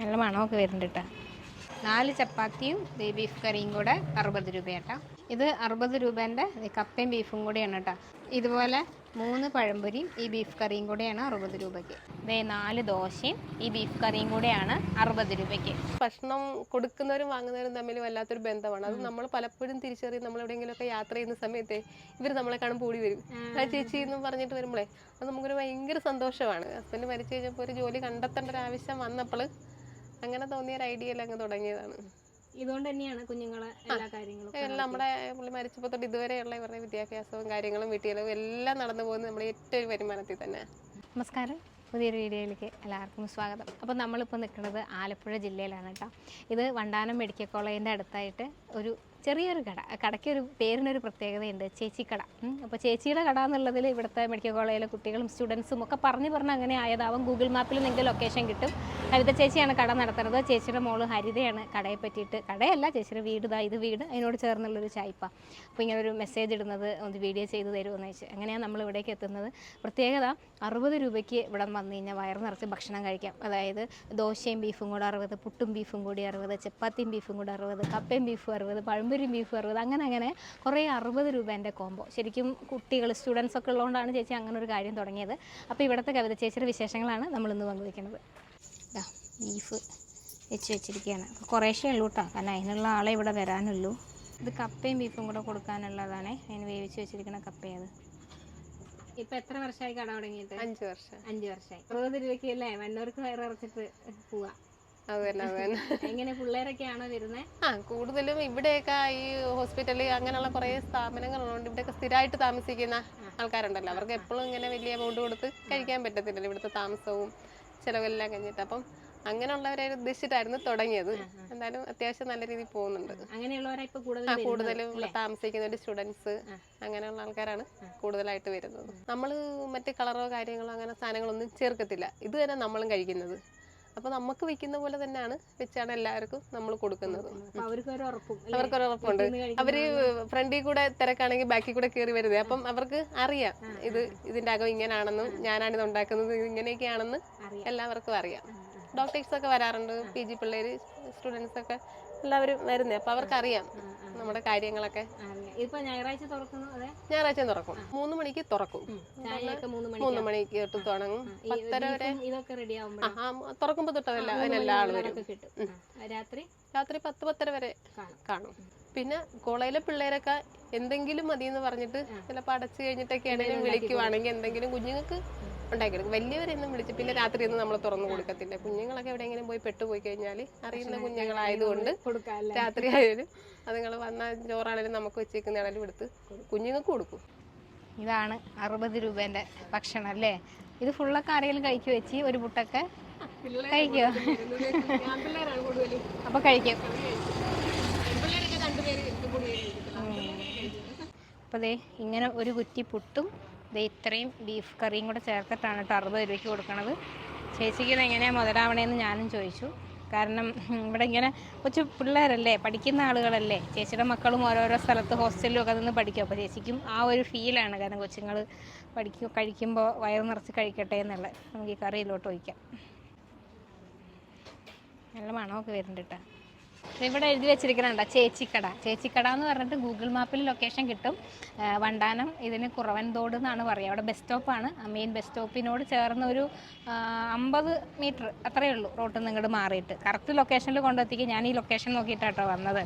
നല്ല മണമൊക്കെ വരുന്നുണ്ട് കേട്ടോ. നാല് ചപ്പാത്തിയും ദേ ബീഫ് കറിയും കൂടെ അറുപത് രൂപ കേട്ടോ. ഇത് അറുപത് രൂപേന്റെ കപ്പയും ബീഫും കൂടെയാണ് കേട്ടോ. ഇതുപോലെ മൂന്ന് പഴംപൊരിയും ഈ ബീഫ് കറിയും കൂടെയാണ് അറുപത് രൂപയ്ക്ക്. ദേ നാല് ദോശയും ഈ ബീഫ് കറിയും കൂടെയാണ് അറുപത് രൂപയ്ക്ക്. ഭക്ഷണം കൊടുക്കുന്നവരും വാങ്ങുന്നവരും തമ്മിൽ വല്ലാത്തൊരു ബന്ധമാണ്. അത് നമ്മൾ പലപ്പോഴും തിരിച്ചറിയും നമ്മൾ എവിടെയെങ്കിലുമൊക്കെ യാത്ര ചെയ്യുന്ന സമയത്തെ ഇവർ നമ്മളെ കാണും ഓടി വരും. ആ ചേച്ചി എന്ന് പറഞ്ഞിട്ട് വരുമ്പോഴേ അത് നമുക്കൊരു ഭയങ്കര സന്തോഷമാണ്. ഹസ്ബൻഡ് മരിച്ചു കഴിഞ്ഞപ്പോൾ ഒരു ജോലി കണ്ടെത്തേണ്ട ഒരു ആവശ്യം വന്നപ്പോൾ അങ്ങനെ തോന്നിയ ഒരു ഐഡിയയിൽ അങ്ങ് തുടങ്ങിയതാണ്. ഇതുകൊണ്ട് തന്നെയാണ് കുഞ്ഞുങ്ങളെ എല്ലാ കാര്യങ്ങളും എല്ലാം നമ്മുടെ പുള്ളി മരിച്ചപ്പോൾ തൊട്ട് ഇതുവരെയുള്ള ഇവരുടെ വിദ്യാഭ്യാസവും കാര്യങ്ങളും വീട്ടിലും എല്ലാം നടന്നു പോകുന്നത് നമ്മുടെ ഏറ്റവും ഒരു വരുമാനത്തിൽ തന്നെ. നമസ്കാരം. പുതിയൊരു വീഡിയോയിലേക്ക് എല്ലാവർക്കും സ്വാഗതം. അപ്പോൾ നമ്മളിപ്പോൾ നിൽക്കുന്നത് ആലപ്പുഴ ജില്ലയിലാണ് കേട്ടോ. ഇത് വണ്ടാനം മെഡിക്കൽ കോളേജിന്റെ അടുത്തായിട്ട് ഒരു ചെറിയൊരു കട കടയ്ക്കൊരു പേരിനൊരു പ്രത്യേകതയുണ്ട് കട. അപ്പോൾ ചേച്ചിയുടെ കട എന്നുള്ളതിൽ ഇവിടുത്തെ മെഡിക്കൽ കോളേജിലെ കുട്ടികളും സ്റ്റുഡൻസും ഒക്കെ പറഞ്ഞു പറഞ്ഞ് അങ്ങനെ ആയതാവും. ഗൂഗിൾ മാപ്പിൽ നിങ്ങൾക്ക് ലൊക്കേഷൻ കിട്ടും. കവിത ചേച്ചിയാണ് കട നടത്തുന്നത്. ചേച്ചിയുടെ മോൾ ഹരിതയാണ് കടയെ പറ്റിയിട്ട്. കടയല്ല ചേച്ചിയുടെ വീട് ഇതാ ഇത് വീട്. അതിനോട് ചേർന്നുള്ളൊരു ചായ്പ. അപ്പോൾ ഇങ്ങനെ ഒരു മെസ്സേജ് ഇടുന്നത് ഒന്ന് വീഡിയോ ചെയ്ത് തരുമെന്ന് വെച്ച് അങ്ങനെയാണ് നമ്മൾ ഇവിടേക്ക് എത്തുന്നത്. പ്രത്യേകത അറുപത് രൂപയ്ക്ക് ഇവിടെ വന്നു കഴിഞ്ഞാൽ വയറ് നിറച്ച് ഭക്ഷണം കഴിക്കാം. അതായത് ദോശയും ബീഫും കൂടെ അറുപത് പുട്ടും ബീഫും കൂടി അറുപത് ചപ്പാത്തിയും ബീഫും കൂടെ അറുപത് കപ്പയും ബീഫും അറുപത് പഴംപൊരിയും ബീഫ് അറുപത് അങ്ങനെ അങ്ങനെ കുറേ അറുപത് രൂപേന്റെ കോംബോ. ശരിക്കും കുട്ടികൾ സ്റ്റുഡൻസ് ഒക്കെ ഉള്ളതുകൊണ്ടാണ് ചേച്ചി അങ്ങനെ ഒരു കാര്യം തുടങ്ങിയത്. അപ്പോൾ ഇവിടുത്തെ കവിത ചേച്ചിയുടെ വിശേഷങ്ങളാണ് നമ്മളിന്ന് പങ്കുവയ്ക്കുന്നത്. ഇതാ ബീഫ് വെച്ച് വെച്ചിരിക്കുകയാണ്. അപ്പോൾ കുറേശ്ശേ ഉള്ളൂ കേട്ടോ. കാരണം അതിനുള്ള ആളെ ഇവിടെ വരാനുള്ളൂ. ഇത് കപ്പയും ബീഫും കൂടെ കൊടുക്കാനുള്ളതാണ്. അതിന് വേവിച്ച് വെച്ചിരിക്കുന്ന കപ്പയത് ഇപ്പൊ എത്ര വർഷമായി കട തുടങ്ങിയിട്ട്? അഞ്ച് വർഷം. അഞ്ച് വർഷമായി. അറുപത് രൂപയ്ക്ക് അല്ലേ? വന്നവർക്ക് വയറിറച്ചിട്ട് പോവാ. അത് തന്നെ അത് തന്നെ എങ്ങനെ പിള്ളേരൊക്കെയാണോ വരുന്നത് ആ കൂടുതലും ഇവിടെയൊക്കെ ഈ ഹോസ്പിറ്റലിൽ അങ്ങനെയുള്ള കുറേ സ്ഥാപനങ്ങളുണ്ട് ഇവിടെയൊക്കെ സ്ഥിരമായിട്ട് താമസിക്കുന്ന ആൾക്കാരുണ്ടല്ലോ. അവർക്ക് എപ്പോഴും ഇങ്ങനെ വലിയ എമൗണ്ട് കൊടുത്ത് കഴിക്കാൻ പറ്റത്തില്ലല്ലോ ഇവിടുത്തെ താമസവും ചിലവെല്ലാം കഴിഞ്ഞിട്ട്. അപ്പം അങ്ങനെയുള്ളവരെ ഉദ്ദേശിച്ചിട്ടായിരുന്നു തുടങ്ങിയത്. എന്തായാലും അത്യാവശ്യം നല്ല രീതിയിൽ പോകുന്നുണ്ട്. അങ്ങനെയുള്ളവരാ ഇപ്പൊ കൂടുതൽ കൂടുതലും താമസിക്കുന്ന ഒരു സ്റ്റുഡൻസ് അങ്ങനെയുള്ള ആൾക്കാരാണ് കൂടുതലായിട്ട് വരുന്നത്. നമ്മൾ മറ്റു കളറോ കാര്യങ്ങളോ അങ്ങനെ സാധനങ്ങളൊന്നും ചേർക്കത്തില്ല. ഇത് തന്നെ നമ്മളും കഴിക്കുന്നത്. അപ്പൊ നമുക്ക് വെക്കുന്ന പോലെ തന്നെയാണ് വെച്ചാണ് എല്ലാവർക്കും നമ്മൾ കൊടുക്കുന്നത്? അവർക്കൊരു ഉറപ്പുണ്ട്. അവർ ഫ്രണ്ടിൽ കൂടെ തിരക്കാണെങ്കിൽ ബാക്കിൽ കൂടെ കയറി വരുന്നത് അപ്പം അവർക്ക് അറിയാം ഇത് ഇതിന്റെ അകം ഇങ്ങനെയാണെന്നും ഞാനാണ് ഇത് ഉണ്ടാക്കുന്നത് ഇങ്ങനെയൊക്കെയാണെന്ന് എല്ലാവർക്കും അറിയാം. ഡോക്ടേഴ്സ് ഒക്കെ വരാറുണ്ട് പി ജി പിള്ളേര് സ്റ്റുഡൻസ് ഒക്കെ എല്ലാവരും വരുന്നേ. അപ്പൊ അവർക്ക് അറിയാം നമ്മുടെ കാര്യങ്ങളൊക്കെ. ഇതിപ്പോ ഞായറാഴ്ച തുറക്കുന്നു അതെ? ഞായറാഴ്ച തുറക്കും. മൂന്ന് മണിക്ക് തുറക്കും. മൂന്ന് മണി മണിക്ക്? തൊട്ട് തുടങ്ങും. പത്തര വരെ ഇതൊക്കെ റെഡി ആവുമ്പോൾ ആ ആ, തുറക്കുമ്പോ തൊട്ടതല്ല അതിനെല്ലാ ആൾ കിട്ടും. രാത്രി? രാത്രി പത്ത് പത്തര വരെ കാണും. കാണും. പിന്നെ കോളേജിലെ പിള്ളേരൊക്കെ എന്തെങ്കിലും മതി എന്ന് പറഞ്ഞിട്ട് ചിലപ്പോൾ അടച്ചു കഴിഞ്ഞിട്ടൊക്കെ ആണെങ്കിലും വിളിക്കുവാണെങ്കിൽ എന്തെങ്കിലും കുഞ്ഞുങ്ങൾക്ക് ഉണ്ടാക്കിയെടുക്കും. വലിയവരെയൊന്നും വിളിച്ച് പിന്നെ രാത്രി ഒന്നും നമ്മൾ തുറന്നു കൊടുക്കത്തില്ല. കുഞ്ഞുങ്ങളൊക്കെ എവിടെയെങ്കിലും പോയി പെട്ടുപോയി കഴിഞ്ഞാൽ അറിയുന്ന കുഞ്ഞുങ്ങളായതുകൊണ്ട് രാത്രി ആയാലും അതുങ്ങൾ വന്ന ചോറാണേലും നമുക്ക് വെച്ചേക്കുന്നതാണേലും എടുത്ത് കുഞ്ഞുങ്ങൾക്ക് കൊടുക്കും. ഇതാണ് അറുപത് രൂപേന്റെ ഭക്ഷണം അല്ലേ? ഇത് ഫുള്ളൊക്കെ ആരെങ്കിലും കഴിക്കു വെച്ച് ഒരു പുട്ടൊക്കെ? കഴിക്കോ? അപ്പൊ കഴിക്കും. അപ്പൊ ദേ ഇങ്ങനെ ഒരു കുറ്റി പുട്ടും ദേ ഇത്രയും ബീഫ് കറിയും കൂടെ ചേർത്തിട്ടാണ് കേട്ടോ അറുപത് രൂപയ്ക്ക് കൊടുക്കണത്. ചേച്ചിക്ക് ഇത് എങ്ങനെയാണ് മുതലാവണേന്ന് ഞാനും ചോദിച്ചു. കാരണം ഇവിടെ ഇങ്ങനെ കൊച്ചു പിള്ളേരല്ലേ പഠിക്കുന്ന ആളുകളല്ലേ ചേച്ചിയുടെ മക്കളും ഓരോരോ സ്ഥലത്ത് ഹോസ്റ്റലിലും ഒക്കെ നിന്ന് പഠിക്കും. അപ്പോൾ ചേച്ചിക്കും ആ ഒരു ഫീലാണ് കാരണം കൊച്ചുങ്ങൾ പഠിക്കും കഴിക്കുമ്പോൾ വയറ് നിറച്ച് കഴിക്കട്ടെ എന്നുള്ളത്. നമുക്ക് ഈ കറിയിലോട്ട് ഒഴിക്കാം. നല്ല മണമൊക്കെ വരുന്നുണ്ട് കേട്ടോ. ഇവിടെ എഴുതി വെച്ചിരിക്കുന്നുണ്ട് ചേച്ചിക്കട. ചേച്ചിക്കട എന്ന് പറഞ്ഞിട്ട് ഗൂഗിൾ മാപ്പിൽ ലൊക്കേഷൻ കിട്ടും. വണ്ടാനം ഇതിന് കുറവൻതോട് എന്നാണ് പറയുക. അവിടെ ബസ് സ്റ്റോപ്പാണ് മെയിൻ ബസ് സ്റ്റോപ്പിനോട് ചേർന്ന് ഒരു അമ്പത് മീറ്റർ അത്രയേ ഉള്ളൂ. റോട്ടിൽ നിന്ന് ഇങ്ങോട്ട് മാറിയിട്ട്. കറക്റ്റ് ലൊക്കേഷനിൽ കൊണ്ടെത്തിക്കും. ഞാൻ ഈ ലൊക്കേഷൻ നോക്കിയിട്ടാട്ടോ വന്നത്.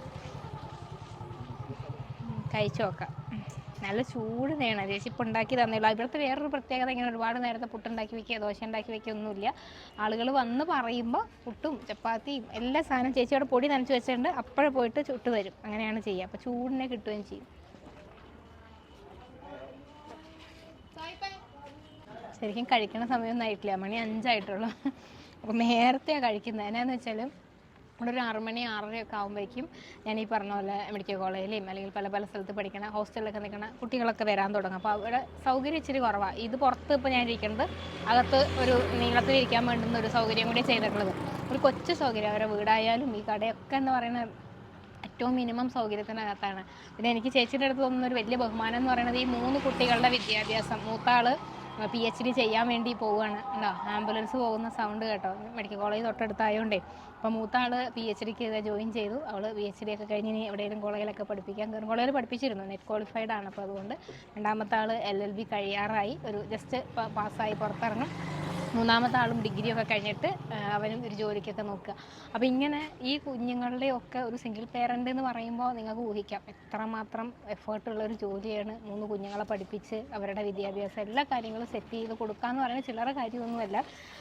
കഴിച്ചു നോക്കാം. നല്ല ചൂട് വേണം ചേച്ചി ഇപ്പോൾ ഉണ്ടാക്കി തന്നില്ല ഇവിടുത്തെ വേറൊരു പ്രത്യേകത ഇങ്ങനെ ഒരുപാട് നേരത്തെ പുട്ടുണ്ടാക്കി വെക്കുക ദോശ ഉണ്ടാക്കി വെക്കുക ഒന്നുമില്ല. ആളുകൾ വന്ന് പറയുമ്പോൾ പുട്ടും ചപ്പാത്തിയും എല്ലാ സാധനവും ചേച്ചി അവിടെ പൊടി നനച്ച് വെച്ചിട്ടുണ്ട് അപ്പോഴേ പോയിട്ട് ചുട്ട് തരും. അങ്ങനെയാണ് ചെയ്യുക. അപ്പോൾ ചൂടിനെ കിട്ടുകയും ചെയ്യും. ശരിക്കും കഴിക്കണ സമയമൊന്നും ആയിട്ടില്ല. മണി അഞ്ചായിട്ടുള്ളൂ. അപ്പോൾ നേരത്തെയാണ് കഴിക്കുന്നത്. എന്നാന്ന് വെച്ചാൽ ഇവിടെ ഒരു ആറ് മണി ആറരയൊക്കെ ആകുമ്പോഴേക്കും ഞാൻ ഈ പറഞ്ഞ പോലെ മെഡിക്കൽ കോളേജിലെയും അല്ലെങ്കിൽ പല പല സ്ഥലത്ത് പഠിക്കണ ഹോസ്റ്റലിലൊക്കെ നിൽക്കണ കുട്ടികളൊക്കെ വരാൻ തുടങ്ങും. അപ്പോൾ അവിടെ സൗകര്യം ഇച്ചിരി കുറവാണ് ഇത് പുറത്ത് ഇപ്പോൾ ഞാൻ ഇരിക്കുന്നത് അകത്ത് ഒരു നീളത്തിൽ ഇരിക്കാൻ വേണ്ടുന്ന ഒരു സൗകര്യം കൂടി ചെയ്തിട്ടുള്ളത്. ഒരു കൊച്ചു സൗകര്യം അവരുടെ വീടായാലും ഈ കടയൊക്കെ എന്ന് പറയുന്ന ഏറ്റവും മിനിമം സൗകര്യത്തിനകത്താണ്. പിന്നെ എനിക്ക് ചേച്ചിയുടെ അടുത്ത് തോന്നുന്ന ഒരു വലിയ ബഹുമാനം എന്ന് പറയുന്നത് ഈ മൂന്ന് കുട്ടികളുടെ വിദ്യാഭ്യാസം. മൂത്താൾ പി എച്ച് ഡി ചെയ്യാൻ വേണ്ടി പോവുകയാണ്. ഉണ്ടോ ആംബുലൻസ് പോകുന്ന സൗണ്ട് കേട്ടോ. മെഡിക്കൽ കോളേജ് തൊട്ടടുത്തായതുകൊണ്ടേ അപ്പോൾ മൂത്ത ആൾ പി എച്ച് ഡിക്ക് ജോയിൻ ചെയ്തു. അവൾ പി എച്ച് ഡി ഒക്കെ കഴിഞ്ഞ് ഇനി എവിടെയെങ്കിലും കോളേജിലൊക്കെ പഠിപ്പിക്കാൻ കയറും കോളേജിൽ പഠിപ്പിച്ചിരുന്നു. നെറ്റ് ക്വാളിഫൈഡ് ആണ്. അപ്പോൾ അതുകൊണ്ട് രണ്ടാമത്തെ ആൾ എൽ എൽ ബി കഴിയാറായി. ഒരു ജസ്റ്റ് പാസ്സായി പുറത്തിറങ്ങും. മൂന്നാമത്തെ ആളും ഡിഗ്രി ഒക്കെ കഴിഞ്ഞിട്ട് അവനും ഒരു ജോലിക്കൊക്കെ നോക്കുക. അപ്പോൾ ഇങ്ങനെ ഈ കുഞ്ഞുങ്ങളുടെ ഒക്കെ ഒരു സിംഗിൾ പേരന്റ് എന്ന് പറയുമ്പോൾ നിങ്ങൾക്ക് ഊഹിക്കാം. എത്രമാത്രം എഫേർട്ടുള്ള ഒരു ജോലിയാണ് മൂന്ന് കുഞ്ഞുങ്ങളെ പഠിപ്പിച്ച് അവരുടെ വിദ്യാഭ്യാസം എല്ലാ കാര്യങ്ങളും സെറ്റ് ചെയ്ത് കൊടുക്കുക എന്ന് പറയുന്നത് ചില്ലറ കാര്യമൊന്നുമല്ല.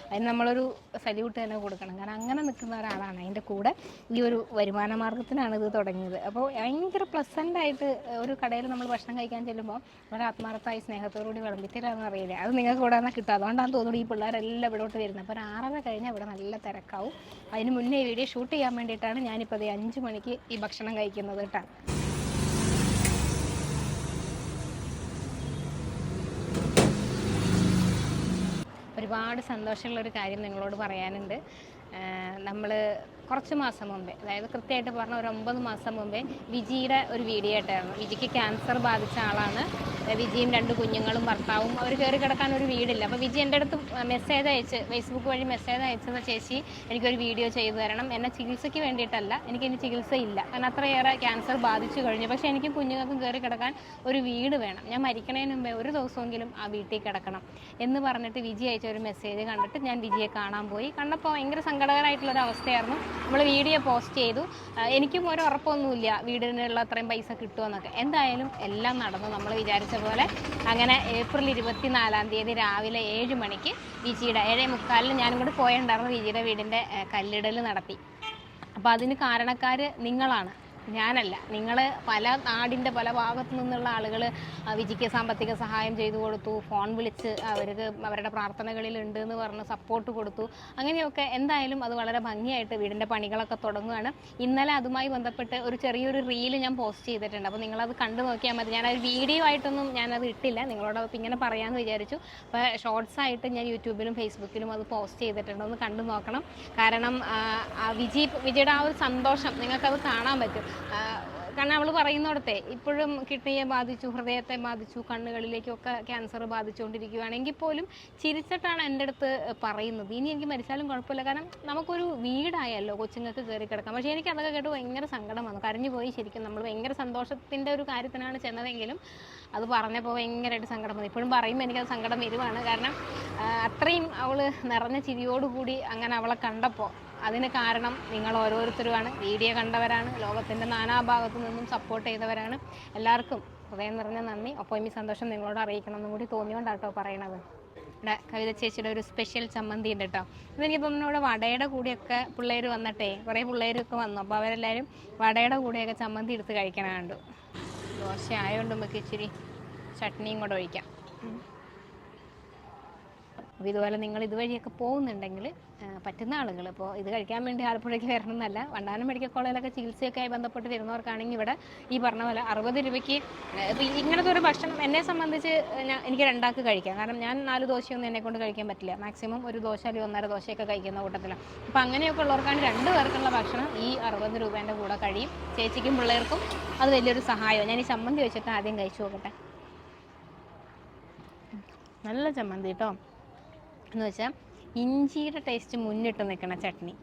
അതിന് നമ്മളൊരു സല്യൂട്ട് തന്നെ കൊടുക്കണം. കാരണം അങ്ങനെ നിൽക്കുന്ന ഒരാളാണ് അതിന്റെ കൂടെ ഈ ഒരു വരുമാന മാർഗത്തിനാണ് ഇത് തുടങ്ങിയത്. അപ്പോൾ ഭയങ്കര പ്ലസന്റ് ആയിട്ട് ഒരു കടയിൽ നമ്മൾ ഭക്ഷണം കഴിക്കാൻ ചെല്ലുമ്പോൾ വളരെ ആത്മാർത്ഥമായി സ്നേഹത്തോടുകൂടി വിളമ്പിത്തരാന്ന് അറിയില്ല? അത് നിങ്ങൾക്ക് ഇവിടെ നിന്ന് കിട്ടും. അതുകൊണ്ടാണ് തോന്നുന്നു ഈ പിള്ളേരെല്ലാം ഇവിടോട്ട് വരുന്നത്. അപ്പോൾ ആറര കഴിഞ്ഞാൽ ഇവിടെ നല്ല തിരക്കാവും. അതിന് മുന്നേ ഈ വീഡിയോ ഷൂട്ട് ചെയ്യാൻ വേണ്ടിയിട്ടാണ് ഞാനിപ്പോൾ ഈ അഞ്ച് മണിക്ക് ഈ ഭക്ഷണം കഴിക്കുന്നത് കേട്ടോ. ഒരുപാട് സന്തോഷമുള്ള ഒരു കാര്യം നിങ്ങളോട് പറയാനുണ്ട്. നമ്മൾ കുറച്ച് മാസം മുമ്പേ അതായത് കൃത്യമായിട്ട് പറഞ്ഞ ഒരു ഒമ്പത് മാസം മുമ്പേ വിജിയുടെ ഒരു വീഡിയോ ആയിട്ടായിരുന്നു വിജിക്ക് ക്യാൻസർ ബാധിച്ച ആളാണ് വിജിയും രണ്ട് കുഞ്ഞുങ്ങളും ഭർത്താവും അവർ കയറി കിടക്കാൻ ഒരു വീടില്ല. അപ്പോൾ വിജി എന്റെ അടുത്ത് മെസ്സേജ് അയച്ച് ഫേസ്ബുക്ക് വഴി മെസ്സേജ് അയച്ചത് ചേച്ചി എനിക്കൊരു വീഡിയോ ചെയ്തു തരണം. എന്നെ ചികിത്സയ്ക്ക് വേണ്ടിയിട്ടല്ല എനിക്ക് ഇനി ചികിത്സ ഇല്ല. കാരണം അത്രയേറെ ക്യാൻസർ ബാധിച്ചു കഴിഞ്ഞു. പക്ഷേ എനിക്ക് കുഞ്ഞുങ്ങൾക്കും കയറി കിടക്കാൻ ഒരു വീട് വേണം. ഞാൻ മരിക്കണതിന് മുമ്പേ ഒരു ദിവസമെങ്കിലും ആ വീട്ടിൽ കിടക്കണം. എന്ന് പറഞ്ഞിട്ട് വിജി അയച്ച ഒരു മെസ്സേജ് കണ്ടിട്ട് ഞാൻ വിജിയെ കാണാൻ പോയി. കണ്ടപ്പോൾ ഭയങ്കര സങ്കടകരമായിട്ടുള്ളൊരു അവസ്ഥയായിരുന്നു. നമ്മൾ വീഡിയോ പോസ്റ്റ് ചെയ്തു. എനിക്കും ഒരു ഉറപ്പൊന്നുമില്ല വീടിനുള്ള അത്രയും പൈസ കിട്ടുമെന്നൊക്കെ എന്തായാലും എല്ലാം നടന്നു. നമ്മൾ വിചാരിച്ച പോലെ അങ്ങനെ ഏപ്രിൽ ഇരുപത്തിനാലാം തീയതി രാവിലെ ഏഴ് മണിക്ക് വിജിയുടെ ഏഴേ മുക്കാലിന് ഞാനും കൂടി പോയിട്ടുണ്ടായിരുന്നു വിജിയുടെ വീടിന്റെ കല്ലിടൽ നടത്തി. അപ്പോൾ അതിന് കാരണക്കാർ നിങ്ങളാണ്. ഞാനല്ല. നിങ്ങൾ പല നാടിന്റെ പല ഭാഗത്തു നിന്നുള്ള ആളുകൾ വിജിക്ക് സാമ്പത്തിക സഹായം ചെയ്തു കൊടുത്തു ഫോൺ വിളിച്ച് അവർക്ക് അവരുടെ പ്രാർത്ഥനകളിൽ ഉണ്ട് എന്ന് പറഞ്ഞ് സപ്പോർട്ട് കൊടുത്തു. അങ്ങനെയൊക്കെ എന്തായാലും അത് വളരെ ഭംഗിയായിട്ട് വീടിന്റെ പണികളൊക്കെ തുടങ്ങുകയാണ്. ഇന്നലെ അതുമായി ബന്ധപ്പെട്ട് ഒരു ചെറിയൊരു റീൽ ഞാൻ പോസ്റ്റ് ചെയ്തിട്ടുണ്ട്. അപ്പോൾ നിങ്ങളത് കണ്ടു നോക്കിയാൽ മതി. ഒരു വീഡിയോ ആയിട്ടൊന്നും ഞാനത് ഇട്ടില്ല. നിങ്ങളോട് ഇങ്ങനെ പറയാമെന്ന് വിചാരിച്ചു. അപ്പോൾ ഷോർട്സ് ആയിട്ട് ഞാൻ യൂട്യൂബിലും ഫേസ്ബുക്കിലും അത് പോസ്റ്റ് ചെയ്തിട്ടുണ്ട്. ഒന്ന് കണ്ടു നോക്കണം. കാരണം വിജി വിജയുടെ ആ ഒരു സന്തോഷം നിങ്ങൾക്കത് കാണാൻ പറ്റും. കാരണം അവൾ പറയുന്നിടത്തെ ഇപ്പോഴും കിഡ്നിയെ ബാധിച്ചു ഹൃദയത്തെ ബാധിച്ചു കണ്ണുകളിലേക്കൊക്കെ ക്യാൻസർ ബാധിച്ചുകൊണ്ടിരിക്കുകയാണെങ്കിൽ പോലും ചിരിച്ചിട്ടാണ് എന്റെ അടുത്ത് പറയുന്നത്. ഇനി എനിക്ക് മരിച്ചാലും കുഴപ്പമില്ല. കാരണം നമുക്കൊരു വീടായല്ലോ കൊച്ചുങ്ങൾക്ക് കയറി കിടക്കാം. പക്ഷേ എനിക്ക് അതൊക്കെ കേട്ട് ഭയങ്കര സങ്കടം വന്നു കരഞ്ഞു പോയി ശരിക്കും നമ്മൾ ഭയങ്കര സന്തോഷത്തിന്റെ ഒരു കാര്യത്തിനാണ് ചെന്നതെങ്കിലും അത് പറഞ്ഞപ്പോൾ ഭയങ്കരമായിട്ട് സങ്കടം വന്നു. ഇപ്പോഴും പറയുമ്പോൾ എനിക്കത് സങ്കടം വരുവാണ്. കാരണം അത്രയും അവൾ നിറഞ്ഞ ചിരിയോടുകൂടി അങ്ങനെ അവളെ കണ്ടപ്പോൾ അതിന് കാരണം നിങ്ങൾ ഓരോരുത്തരുമാണ്. വീഡിയോ കണ്ടവരാണ്. ലോകത്തിന്റെ നാനാഭാഗത്തു നിന്നും സപ്പോർട്ട് ചെയ്തവരാണ്. എല്ലാവർക്കും ഹൃദയം നിറഞ്ഞ നന്ദി. ഒപ്പം ഈ സന്തോഷം നിങ്ങളോട് അറിയിക്കണമെന്നും കൂടി തോന്നിയോണ്ടാട്ടോ പറയണത്. ഇവിടെ കവിത ചേച്ചിയുടെ ഒരു സ്പെഷ്യൽ ചമ്മന്തി ഉണ്ട് കേട്ടോ. ഇതെനിക്ക് തോന്നുന്നു ഇവിടെ വടയുടെ കൂടെയൊക്കെ പിള്ളേർ വന്നിട്ടേ കുറേ പിള്ളേരൊക്കെ വന്നു. അപ്പോൾ അവരെല്ലാവരും വടയുടെ കൂടെയൊക്കെ ചമ്മന്തി എടുത്ത് കഴിക്കണ കണ്ടു. ദോശ ആയതുകൊണ്ട് നമുക്ക് ഇച്ചിരി ചട്നിയും കൂടെ ഒഴിക്കാം. അപ്പോൾ ഇതുപോലെ നിങ്ങൾ ഇതുവഴിയൊക്കെ പോകുന്നുണ്ടെങ്കിൽ പറ്റുന്ന ആളുകൾ ഇപ്പോൾ ഇത് കഴിക്കാൻ വേണ്ടി ആലപ്പുഴയ്ക്ക് വരണം എന്നല്ല വണ്ടാനം മെഡിക്കൽ കോളേജിലൊക്കെ ചികിത്സയൊക്കെ ആയി ബന്ധപ്പെട്ട് വരുന്നവർക്കാണെങ്കിൽ ഇവിടെ ഈ പറഞ്ഞ പോലെ അറുപത് രൂപയ്ക്ക് ഇപ്പോൾ ഇങ്ങനത്തെ ഒരു ഭക്ഷണം എന്നെ സംബന്ധിച്ച് എനിക്ക് രണ്ടാൾക്ക് കഴിക്കാം. കാരണം ഞാൻ നാല് ദോശയൊന്നും എന്നെ കൊണ്ട് കഴിക്കാൻ പറ്റില്ല. മാക്സിമം ഒരു ദോശ അല്ലെങ്കിൽ ഒന്നര ദോശയൊക്കെ കഴിക്കുന്ന കൂട്ടത്തിലാണ് അപ്പോൾ അങ്ങനെയൊക്കെ ഉള്ളവർക്കാണ് രണ്ട് പേർക്കുള്ള ഭക്ഷണം ഈ അറുപത് രൂപേന്റെ കൂടെ കഴിയും. ചേച്ചിക്കും പിള്ളേർക്കും അത് വലിയൊരു സഹായമാണ് ഞാൻ ഈ ചമ്മന്തി വെച്ചിട്ട് ആദ്യം കഴിച്ചു നോക്കട്ടെ. നല്ല ചമ്മന്തി കേട്ടോ എന്ന് വെച്ചാൽ ഇഞ്ചിയുടെ ടേസ്റ്റ് മുന്നിട്ട് നിൽക്കുന്ന ചട്നി.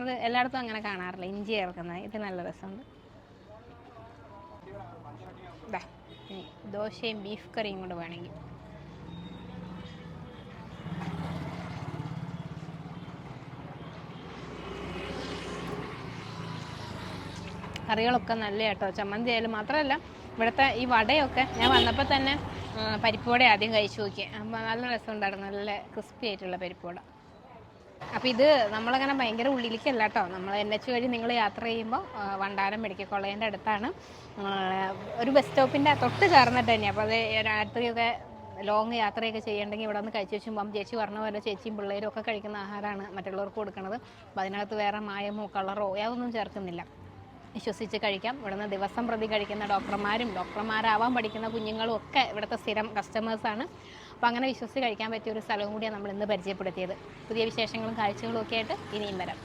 അത് എല്ലായിടത്തും അങ്ങനെ കാണാറില്ല. ഇഞ്ചി ചേർക്കുന്നത് ഇത് നല്ല രസമുണ്ട്. ദോശയും ബീഫ് കറിയും കൂടെ വേണമെങ്കിൽ. കറികളൊക്കെ നല്ല കേട്ടോ ചമ്മന്തി ആയാലും മാത്രമല്ല ഇവിടുത്തെ ഈ വടയൊക്കെ ഞാൻ വന്നപ്പോൾ തന്നെ ആ, ആദ്യം കഴിച്ചു നോക്കി. നല്ല രസമുണ്ടായിരുന്നു. നല്ല ക്രിസ്പി ആയിട്ടുള്ള പരിപ്പോട അപ്പോൾ ഇത് നമ്മളങ്ങനെ ഭയങ്കര ഉള്ളിലേക്കല്ല കേട്ടോ നമ്മൾ എൻ എച്ച് വഴി നിങ്ങൾ യാത്ര ചെയ്യുമ്പോൾ വണ്ടാനം മെഡിക്കൽ കോളേജിന്റെ അടുത്താണ്. ഒരു ബസ് സ്റ്റോപ്പിന്റെ തൊട്ട് ചേർന്നിട്ട് തന്നെയാണ് അപ്പോൾ അത് രാത്രിയൊക്കെ ലോങ് യാത്രയൊക്കെ ചെയ്യണമെങ്കിൽ ഇവിടെ നിന്ന് കഴിച്ചു വെച്ചുമ്പോൾ ചേച്ചി പറഞ്ഞ പോലെ ചേച്ചിയും പിള്ളേരും ഒക്കെ കഴിക്കുന്ന ആഹാരമാണ് മറ്റുള്ളവർക്ക് കൊടുക്കുന്നത് അപ്പോൾ അതിനകത്ത് വേറെ മായമോ കളറോ യാതൊന്നും ചേർക്കുന്നില്ല. വിശ്വസിച്ച് കഴിക്കാം. ഇവിടുന്ന് ദിവസം പ്രതി കഴിക്കുന്ന ഡോക്ടർമാരും ഡോക്ടർമാരാവാൻ പഠിക്കുന്ന കുഞ്ഞുങ്ങളും ഒക്കെ ഇവിടുത്തെ സ്ഥിരം കസ്റ്റമേഴ്സാണ് അപ്പോൾ അങ്ങനെ വിശ്വസിച്ച് കഴിക്കാൻ പറ്റിയ ഒരു സ്ഥലവും കൂടിയാണ് നമ്മൾ ഇന്ന് പരിചയപ്പെടുത്തിയത്. പുതിയ വിശേഷങ്ങളും കാഴ്ചകളും ഒക്കെ ആയിട്ട് ഇനിയും വരാം.